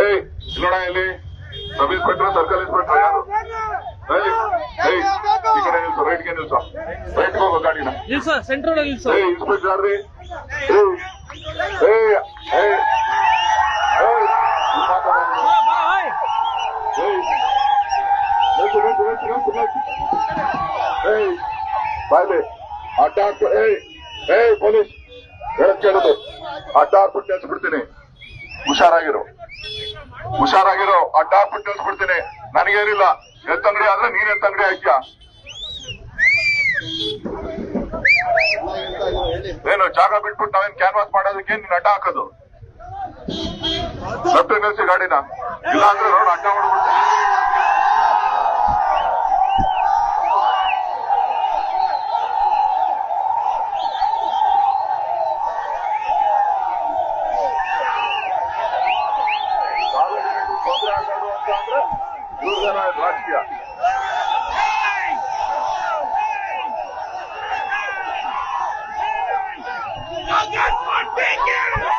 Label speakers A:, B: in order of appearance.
A: ಏಯ್ ನೋಡ ಇಲ್ಲಿ? ಸಬ್ ಇನ್ಸ್ಪೆಕ್ಟರ್ ಸರ್ಕಲ್ ಇನ್ಸ್ಪೆಕ್ಟರ್ ಯಾರು? ಏಯ್ ಈ ಕಡೆ ನಿಲ್ಸು ರೈಟ್ಗೆ ನಿಲ್ಸು. ರೈಟ್ ಹೋಗೋ ಗಾಡಿನ.
B: ನಿಲ್ಸೋ ಸೆಂಟ್ರ್ ಒಳಗೆ ನಿಲ್ಸೋ.
A: ಏಯ್ ಇನ್ಸ್ಪೆಕ್ಟರ್ ಯಾರ್ರಿ? ಏಯ್ ಏಯ್ ಬಾಯ್ಲಿ ಅಡ್ಡ ಹಾಕ್ಬಿಟ್ಟು ಏಯ್ ಏಯ್ ಪೊಲೀಸ್ ಹೇಳಕ್ ಕೇಳುದು. ಅಡ್ಡ ಹಾಕ್ಬಿಟ್ಟು ನಿಲ್ಸ್ಬಿಡ್ತೀನಿ ಹುಷಾರಾಗಿರು. ಹುಷಾರಾಗಿರೋ ಅಡ್ಡ ಹಾಕ್ಬಿಟ್ಟು ನಿಲ್ಸ್ಬಿಡ್ತೀನಿ ನನಗೇನಿಲ್ಲ. ಎತ್ತಂಗಡಿ ಆದ್ರೆ ನೀನ್ ಎತ್ತಂಗಡಿ ಹಾಕ್ಯಾ. ಏನು, ಜಾಗ ಬಿಟ್ಬಿಟ್ಟು ನಾವೇನ್ ಕ್ಯಾನ್ವಾಸ್ ಮಾಡೋದಕ್ಕೆ ನೀನ್ ಅಡ್ಡ ಹಾಕೋದು? ಗಾಡಿನ? ಇಲ್ಲ ಅಂದ್ರೆ ನೋಡು ಅಡ್ಡ ಹೊಡ್ಬಿಡ್ತೀನಿ Yeah!